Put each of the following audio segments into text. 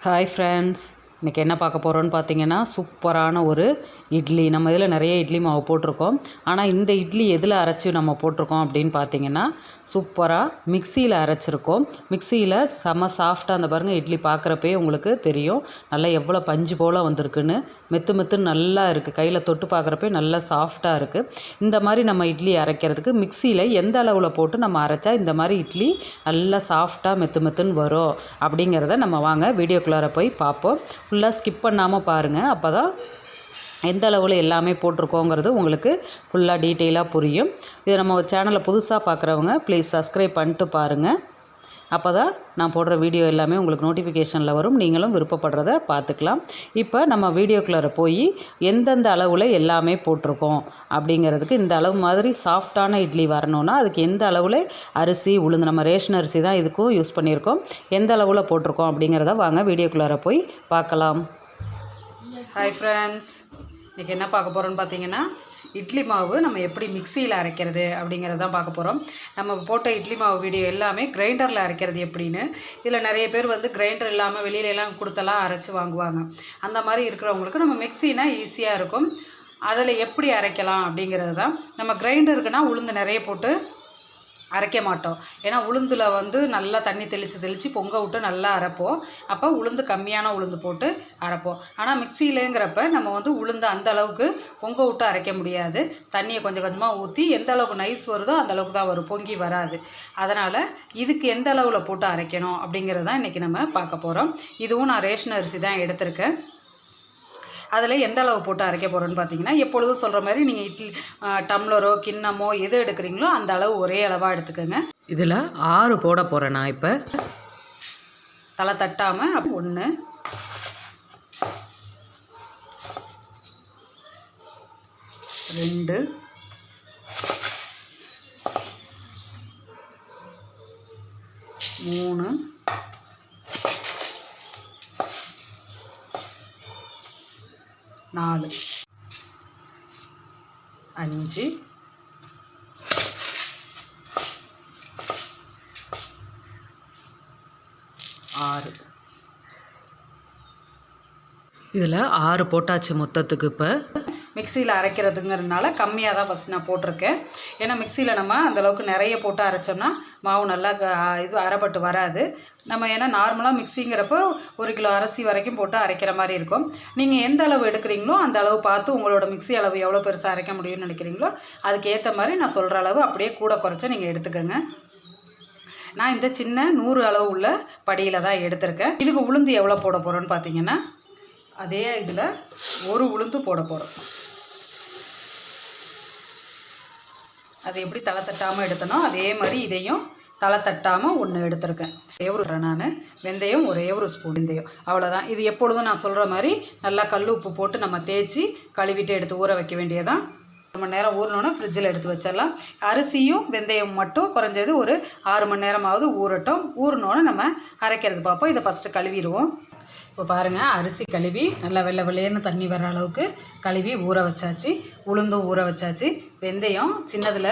Hi friends இன்றைக்கி என்ன பார்க்க போகிறோன்னு பார்த்தீங்கன்னா சூப்பரான ஒரு இட்லி. நம்ம இதில் நிறைய இட்லி மாவு போட்டிருக்கோம். ஆனால் இந்த இட்லி எதில் அரைச்சி நம்ம போட்டிருக்கோம் அப்படின்னு பார்த்தீங்கன்னா சூப்பராக மிக்சியில் அரைச்சிருக்கோம். மிக்சியில் செம சாஃப்டாக அந்த பாருங்கள் இட்லி பார்க்குறப்பே உங்களுக்கு தெரியும். நல்லா எவ்வளோ பஞ்சு போல் வந்திருக்குன்னு. மெத்து மெத்துன்னு நல்லா இருக்குது கையில் தொட்டு பார்க்குறப்பே நல்லா சாஃப்டாக இருக்குது இந்த மாதிரி நம்ம இட்லி அரைக்கிறதுக்கு மிக்சியில் எந்த அளவில் போட்டு நம்ம அரைச்சா இந்த மாதிரி இட்லி நல்லா சாஃப்டாக மெத்து மெத்துன்னு வரும் அப்படிங்கிறத நம்ம வாங்க வீடியோக்குள்ளார போய் பார்ப்போம். ஃபுல்லாக ஸ்கிப் பண்ணாமல் பாருங்கள். அப்போ தான் எந்த அளவில் எல்லாமே போட்டிருக்கோங்கிறது உங்களுக்கு ஃபுல்லாக டீட்டெயிலாக புரியும். இதை நம்ம சேனலை புதுசாக பார்க்குறவங்க ப்ளீஸ் சப்ஸ்கிரைப் பண்ணிட்டு பாருங்கள். அப்போ தான் நான் போடுற வீடியோ எல்லாமே உங்களுக்கு நோட்டிஃபிகேஷனில் வரும். நீங்களும் விருப்பப்படுறத பார்த்துக்கலாம். இப்போ நம்ம வீடியோக்குள்ளே போய் எந்தெந்த அளவில் எல்லாமே போட்டிருக்கோம் அப்படிங்கிறதுக்கு இந்த அளவு மாதிரி சாஃப்டான இட்லி வரணும்னா அதுக்கு எந்த அளவில் அரிசி உளுந்து நம்ம ரேஷன் அரிசி தான் இதுக்கும் யூஸ் பண்ணியிருக்கோம். எந்த அளவில் போட்டிருக்கோம் அப்படிங்கிறத வாங்க வீடியோக்குள்ளார போய் பார்க்கலாம். ஹாய் ஃப்ரெண்ட்ஸ் இன்றைக்கி என்ன பார்க்க போகிறோன்னு பார்த்தீங்கன்னா இட்லி மாவு நம்ம எப்படி மிக்சியில் அரைக்கிறது அப்படிங்கிறது தான் பார்க்க போகிறோம் நம்ம போட்ட இட்லி மாவு வீடியோ எல்லாமே கிரைண்டரில் அரைக்கிறது எப்படின்னு இதில் நிறைய பேர் வந்து கிரைண்டர் இல்லாமல் வெளியில எல்லாம் அரைச்சி வாங்குவாங்க. அந்த மாதிரி இருக்கிறவங்களுக்கு நம்ம மிக்சினா ஈஸியாக இருக்கும். அதில் எப்படி அரைக்கலாம் அப்படிங்கிறது தான். நம்ம கிரைண்டருக்குன்னா உளுந்து நிறைய போட்டு அரைக்க மாட்டோம். ஏன்னா உளுந்தில் வந்து நல்லா தண்ணி தெளித்து தெளித்து பொங்க விட்டு நல்லா அரைப்போம். அப்போ உளுந்து கம்மியான உளுந்து போட்டு அரைப்போம். ஆனால் மிக்சியிலேங்கிறப்ப நம்ம வந்து உளுந்து அந்த அளவுக்கு பொங்க விட்டு அரைக்க முடியாது. தண்ணியை கொஞ்சம் கொஞ்சமாக ஊற்றி எந்த அளவுக்கு நைஸ் வருதோ அந்த அளவுக்கு தான் வரும். பொங்கி வராது. அதனால் இதுக்கு எந்த அளவில் போட்டு அரைக்கணும் அப்படிங்கிறது தான் இன்றைக்கி நம்ம பார்க்க போகிறோம் இதுவும் நான் ரேஷன் அரிசி தான் எடுத்திருக்கேன். அதில் எந்த அளவு போட்டு அரைக்க போகிறோன்னு பார்த்தீங்கன்னா எப்பொழுதும் சொல்கிற மாதிரி நீங்கள் இட்லி டம்ளரோ கிண்ணமோ எது எடுக்கிறீங்களோ அந்த அளவு ஒரே அளவாக எடுத்துக்கோங்க. இதில் ஆறு போட போகிறேன் நான் இப்போ. தலை தட்டாமல் அப்போ ஒன்று ரெண்டு. மூணு. நாலு அஞ்சு ஆறு இதில் ஆறு போட்டாச்சு மொத்தத்துக்கு இப்போ. மிக்சியில் அரைக்கிறதுங்கிறதுனால கம்மியாக தான் ஃபஸ்ட் நான் போட்டிருக்கேன். ஏன்னா மிக்சியில் நம்ம அந்தளவுக்கு நிறைய போட்டு அரைச்சோம்னா மாவு நல்லா இது அரைப்பட்டு வராது. நம்ம ஏன்னா நார்மலாக மிக்சிங்கிறப்போ ஒரு கிலோ அரிசி வரைக்கும் போட்டு அரைக்கிற மாதிரி இருக்கும். நீங்கள் எந்த அளவு எடுக்கிறீங்களோ அந்த அளவு பார்த்து உங்களோட மிக்சி அளவு எவ்வளோ பெருசாக அரைக்க முடியும்னு நினைக்கிறீங்களோ அதுக்கேற்ற மாதிரி நான் சொல்கிற அளவு அப்படியே கூட குறைச்சா நீங்கள் எடுத்துக்கோங்க. நான் இந்த சின்ன நூறு அளவு உள்ள படியில் தான் எடுத்திருக்கேன். இதுக்கு உளுந்து எவ்வளோ போட போகிறோன்னு பார்த்தீங்கன்னா அதே இதில் ஒரு உளுந்து போட போகிறோம் அது எப்படி தலை தட்டாமல் எடுத்தனோ அதே மாதிரி இதையும் தலை தட்டாமல் ஒன்று எடுத்திருக்கேன். ஒரே ஒரு நான் வெந்தயம் ஒரே ஒரு ஸ்பூன் வெந்தயம். அவ்வளோதான் இது எப்பொழுதும் நான் சொல்கிற மாதிரி நல்லா கல் உப்பு போட்டு நம்ம தேய்ச்சி கழுவிட்டு எடுத்து ஊற வைக்க வேண்டியதான் ஒரு மணி நேரம் ஊறணுன்னா ஃப்ரிட்ஜில் எடுத்து வச்சிடலாம். அரிசியும் வெந்தயம் மட்டும் குறைஞ்சது ஒரு ஆறு மணி நேரமாவது ஊறட்டும். ஊறினோன்னு நம்ம அரைக்கிறது பார்ப்போம். இதை ஃபஸ்ட்டு கழுவிடுவோம். இப்போ பாருங்கள் அரிசி கழுவி நல்லா வெள்ளை வெள்ளையர்னு தண்ணி வர அளவுக்கு கழுவி ஊற வச்சாச்சு. உளுந்தும் ஊற வச்சாச்சு. வெந்தயம் சின்னதில்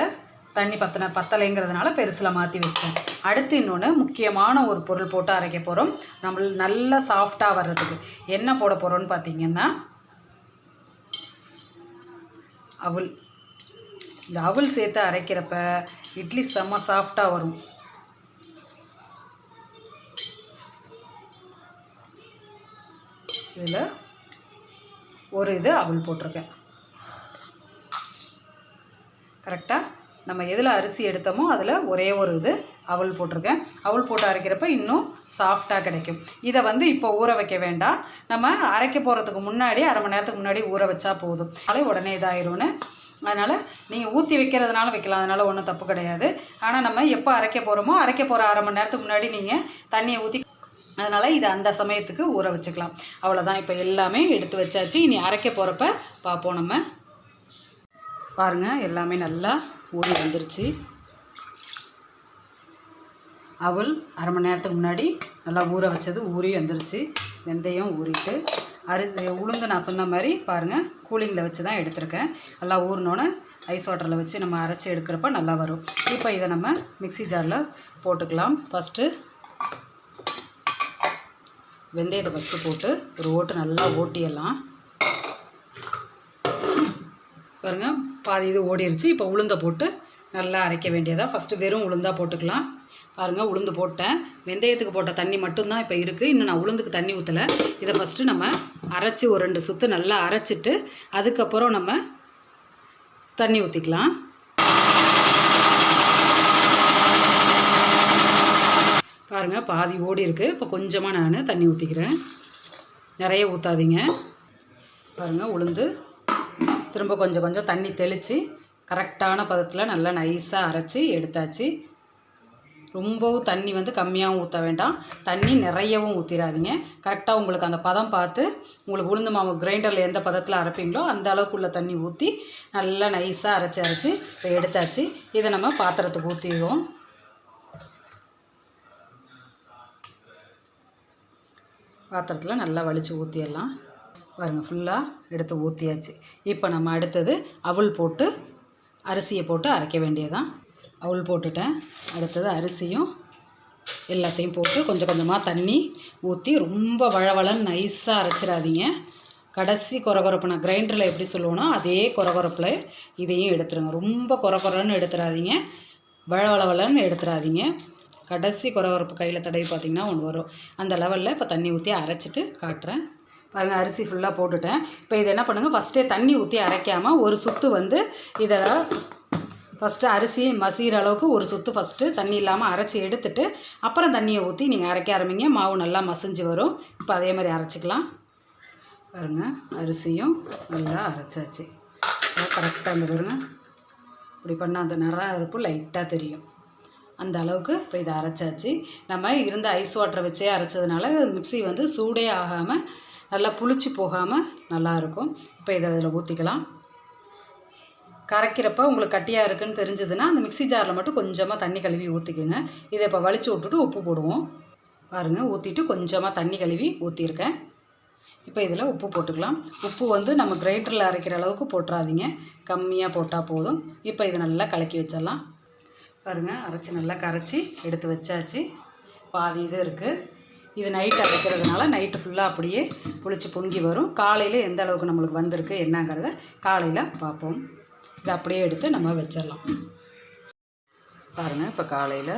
தண்ணி பத்தின பத்தலைங்கிறதுனால பெருசில் மாற்றி வச்சிட்டேன். அடுத்து இன்னொன்று முக்கியமான ஒரு பொருள் போட்டு அரைக்க போகிறோம் நம்ம நல்லா சாஃப்டாக வர்றதுக்கு. என்ன போட போகிறோன்னு பார்த்தீங்கன்னா அவல். இந்த அவல் சேர்த்து அரைக்கிறப்ப இட்லி செம்ம சாஃப்டாக வரும். இதில் ஒரு இது அவல் போட்டிருக்கேன். கரெக்டாக நம்ம எதில் அரிசி எடுத்தோமோ அதில் ஒரே ஒரு இது அவல் போட்டிருக்கேன். அவல் போட்டு அரைக்கிறப்ப இன்னும் சாஃப்டாக கிடைக்கும். இதை வந்து இப்போ ஊற வைக்க வேண்டாம். நம்ம அரைக்க போகிறதுக்கு முன்னாடி அரை மணி நேரத்துக்கு முன்னாடி ஊற வச்சா போதும். அதனால் உடனே இதாயிரும்னு. அதனால் நீங்கள் ஊற்றி வைக்கிறதுனால வைக்கலாம். அதனால் ஒன்றும் தப்பு கிடையாது. ஆனால் நம்ம எப்போ அரைக்க போகிறோமோ அரைக்க போகிற அரை மணி நேரத்துக்கு முன்னாடி நீங்கள் தண்ணியை ஊற்றி அதனால் இதை அந்த சமயத்துக்கு ஊற வச்சுக்கலாம். அவ்வளோதான் இப்போ எல்லாமே எடுத்து வச்சாச்சு. இனி அரைக்க போகிறப்ப பார்ப்போம் நம்ம. பாருங்கள் எல்லாமே நல்லா ஊறி வந்துருச்சு. அவள் அரை மணி நேரத்துக்கு முன்னாடி நல்லா ஊற வச்சது ஊறி வந்துருச்சு. வெந்தயம் ஊறிட்டு அரிசி உளுந்து நான் சொன்ன மாதிரி பாருங்கள் கூலிங்கில் வச்சு தான் எடுத்திருக்கேன். நல்லா ஊறினோன்னே ஐஸ் வாட்டரில் வச்சு நம்ம அரைச்சி எடுக்கிறப்ப நல்லா வரும். இப்போ இதை நம்ம மிக்ஸி ஜாரில் போட்டுக்கலாம். ஃபஸ்ட்டு வெந்தயத்தை ஃபஸ்ட்டு போட்டு ஒரு ஓட்டு நல்லா ஓட்டியெல்லாம் பாருங்க பாதி இது ஓடிடுச்சு இப்போ உளுந்தை போட்டு நல்லா அரைக்க வேண்டியதாக ஃபஸ்ட்டு வெறும் உளுந்தாக போட்டுக்கலாம். பாருங்கள் உளுந்து போட்டேன். வெந்தயத்துக்கு போட்ட தண்ணி மட்டும்தான் இப்போ இருக்குது இன்னும் நான் உளுந்துக்கு தண்ணி ஊற்றலை இதை ஃபஸ்ட்டு நம்ம அரைச்சி ஒரு ரெண்டு சுற்று நல்லா அரைச்சிட்டு அதுக்கப்புறம் நம்ம தண்ணி ஊற்றிக்கலாம் பாருங்கள் பாதி ஓடி இருக்குது இப்போ கொஞ்சமாக நான் தண்ணி ஊற்றிக்கிறேன் நிறைய ஊற்றாதீங்க பாருங்கள் உளுந்து. திரும்ப கொஞ்சம் கொஞ்சம் தண்ணி தெளித்து கரெக்டான பதத்தில் நல்லா நைஸாக அரைச்சி எடுத்தாச்சு. ரொம்பவும் தண்ணி வந்து கம்மியாகவும் ஊற்ற வேண்டாம். தண்ணி நிறையவும் ஊற்றிடாதீங்க கரெக்டாக உங்களுக்கு அந்த பதம் பார்த்து உங்களுக்கு உளுந்து மாவு கிரைண்டரில் எந்த பதத்தில் அரைப்பீங்களோ அந்த அளவுக்குள்ள தண்ணி ஊற்றி நல்லா நைஸாக அரைச்சி அரைச்சி இப்போ எடுத்தாச்சு. இதை நம்ம பாத்திரத்துக்கு ஊற்றிடுவோம் பாத்திரத்தில் நல்லா வலித்து ஊற்றிடலாம் பாருங்கள் ஃபுல்லாக எடுத்து ஊற்றியாச்சு இப்போ நம்ம அடுத்தது அவல் போட்டு அரிசியை போட்டு அரைக்க வேண்டியதான் அவல் போட்டுட்டேன். அடுத்தது அரிசியும் எல்லாத்தையும் போட்டு கொஞ்சம் கொஞ்சமாக தண்ணி ஊற்றி ரொம்ப வளவளன்னு நைஸாக அரைச்சிடாதீங்க. கடைசி கொரகொரப்பு நான் கிரைண்டரில் எப்படி சொல்லுவோன்னா அதே குறகுறப்பில் இதையும் எடுத்துருங்க. ரொம்ப குறகுறன்னு எடுத்துடாதீங்க. வளவளவளன்னு எடுத்துடாதீங்க. கடைசி குறவரப்பு கையில் தடவி பார்த்திங்கன்னா ஒன்று வரும். அந்த லெவலில் இப்போ தண்ணி ஊற்றி அரைச்சிட்டு காட்டுறேன். பாருங்கள் அரிசி ஃபுல்லாக போட்டுட்டேன். இப்போ இதை என்ன பண்ணுங்கள் ஃபஸ்ட்டே தண்ணி ஊற்றி அரைக்காமல் ஒரு சுத்து வந்து இதை ஃபஸ்ட்டு அரிசி மசிகிற அளவுக்கு ஒரு சுத்து ஃபஸ்ட்டு தண்ணி இல்லாமல் அரைச்சி எடுத்துட்டு அப்புறம் தண்ணியை ஊற்றி நீங்கள் அரைக்க ஆரம்பிங்க. மாவு நல்லா மசிஞ்சு வரும். இப்போ அதே மாதிரி அரைச்சிக்கலாம். பாருங்கள் அரிசியும் நல்லா அரைச்சாச்சு. கரெக்டாக அந்த பாருங்கள் இப்படி பண்ணால் அந்த நிறம் இருப்பு லைட்டாக தெரியும். அந்த அளவுக்கு இப்போ இதை அரைச்சாச்சு. நம்ம இருந்த ஐஸ் வாட்டரை வச்சே அரைச்சதுனால மிக்ஸி வந்து சூடே ஆகாமல் நல்லா புளிச்சு போகாமல் நல்லாயிருக்கும் இப்போ இதை அதில் ஊற்றிக்கலாம் கரைக்கிறப்ப உங்களுக்கு கட்டியாக இருக்குன்னு தெரிஞ்சதுன்னா அந்த மிக்ஸி ஜாரில் மட்டும் கொஞ்சமாக தண்ணி கழுவி ஊற்றிக்குங்க இதை இப்போ வலிச்சு விட்டுட்டு உப்பு போடுவோம். பாருங்கள் ஊற்றிட்டு கொஞ்சமாக தண்ணி கழுவி ஊற்றிருக்கேன் இப்போ இதில் உப்பு போட்டுக்கலாம். உப்பு வந்து நம்ம கிரைண்டரில் அரைக்கிற அளவுக்கு போட்டுறாதீங்க. கம்மியாக போட்டால் போதும். இப்போ இதை நல்லா கலக்கி வச்சிடலாம். பாருங்கள் அரைச்சி நல்லா கரைச்சி எடுத்து வச்சாச்சு. பாதி இது இருக்குது இது நைட்டு அரைக்கிறதுனால நைட்டு ஃபுல்லாக அப்படியே புளிச்சு பொங்கி வரும். காலையில் எந்த அளவுக்கு நம்மளுக்கு வந்திருக்கு என்னங்கிறத காலையில் பார்ப்போம். இதை அப்படியே எடுத்து நம்ம வச்சிடலாம். பாருங்கள் இப்போ காலையில்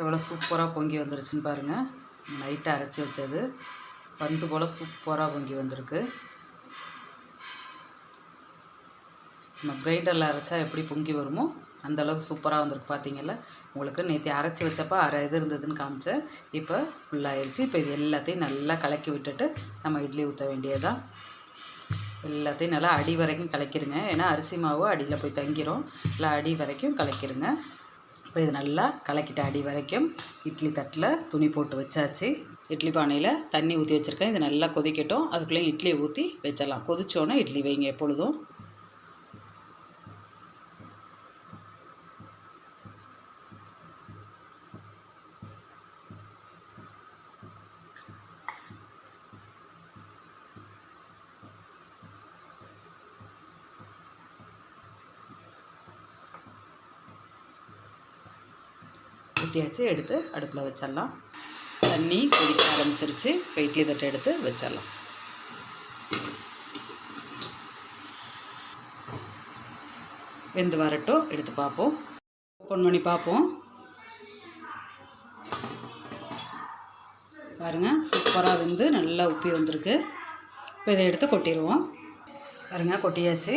எவ்வளோ சூப்பராக பொங்கி வந்துருச்சுன்னு பாருங்கள் நைட்டு அரைச்சி வச்சது. பந்து போல் சூப்பராக பொங்கி வந்திருக்கு. நம்ம கிரைண்டரில் அரைச்சா எப்படி பொங்கி வருமோ அந்த அளவுக்கு சூப்பராக வந்திருக்கு பார்த்தீங்கல்ல உங்களுக்கு நேற்று அரைச்சி வச்சப்போ அரை இது இருந்ததுன்னு காமிச்சேன். இப்போ ஃபுல்லாகிடுச்சு இப்போ இது எல்லாத்தையும் நல்லா கலக்கி விட்டுட்டு நம்ம இட்லி ஊற்ற வேண்டியதுதான். எல்லாத்தையும் நல்லா அடி வரைக்கும் கலக்கிருங்க. ஏன்னா அரிசி மாவு அடியில் போய் தங்கிரும். இல்லை அடி வரைக்கும் கலக்கிருங்க. இப்போ இது நல்லா கலக்கிட்ட அடி வரைக்கும் இட்லி தட்டில் துணி போட்டு வச்சாச்சு. இட்லி பானையில் தண்ணி ஊற்றி வச்சுருக்கேன். இது நல்லா கொதிக்கட்டும். அதுக்குள்ளேயும் இட்லியை ஊற்றி வச்சிடலாம். கொதிச்சோன்னே இட்லி வைங்க எப்பொழுதும். ஊற்றியாச்சு எடுத்து அடுப்பில் வச்சிடலாம். தண்ணி கொதிக்க ஆரம்பிச்சிருச்சு. இப்போ இட்லி தட்டை எடுத்து வச்சிடலாம். வெந்து வரட்டும். எடுத்து பார்ப்போம். ஓப்பன் பண்ணி பார்ப்போம். பாருங்கள் சூப்பராக வெந்து நல்லா உப்பி வந்திருக்கு. இப்போ இதை எடுத்து கொட்டிடுவோம். பாருங்கள் கொட்டியாச்சு.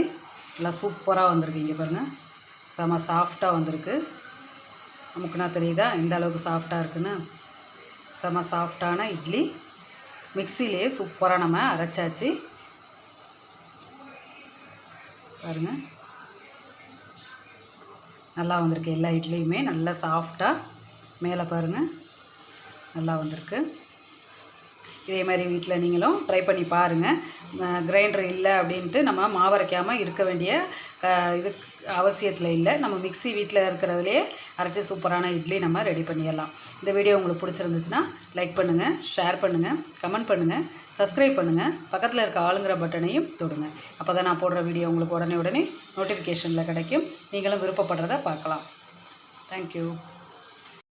நல்லா சூப்பராக வந்திருக்கு இங்கே பாருங்கள் செம சாஃப்டாக வந்திருக்கு. அமுக்குனா தெரியுதா? இந்த அளவுக்கு சாஃப்டாக இருக்குன்னு. செம சாஃப்டான இட்லி. மிக்சிலேயே சூப்பராக நம்ம அரைச்சாச்சு. பாருங்கள் நல்லா வந்திருக்கு. எல்லா இட்லியுமே நல்லா சாஃப்டாக மேலே பாருங்கள் நல்லா வந்திருக்கு. இதே மாதிரி வீட்டில் நீங்களும் ட்ரை பண்ணி பாருங்கள் கிரைண்டர் இல்லை அப்படின்ட்டு நம்ம மாவரைக்காமல் இருக்க வேண்டிய இது அவசியத்தில் இல்லை. நம்ம மிக்ஸி வீட்டில் இருக்கிறதுலே அரைச்சி சூப்பரான இட்லி நம்ம ரெடி பண்ணிடலாம். இந்த வீடியோ உங்களுக்கு பிடிச்சிருந்துச்சுன்னா லைக் பண்ணுங்கள் ஷேர் பண்ணுங்கள் கமெண்ட் பண்ணுங்கள் சப்ஸ்கிரைப் பண்ணுங்கள் பக்கத்தில் இருக்க ஆளுங்கிற பட்டனையும் தொடுங்க. அப்போ தான் நான் போடுற வீடியோ உங்களுக்கு உடனே உடனே நோட்டிஃபிகேஷனில் கிடைக்கும். நீங்களும் விருப்பப்படுறத பார்க்கலாம். தேங்க்யூ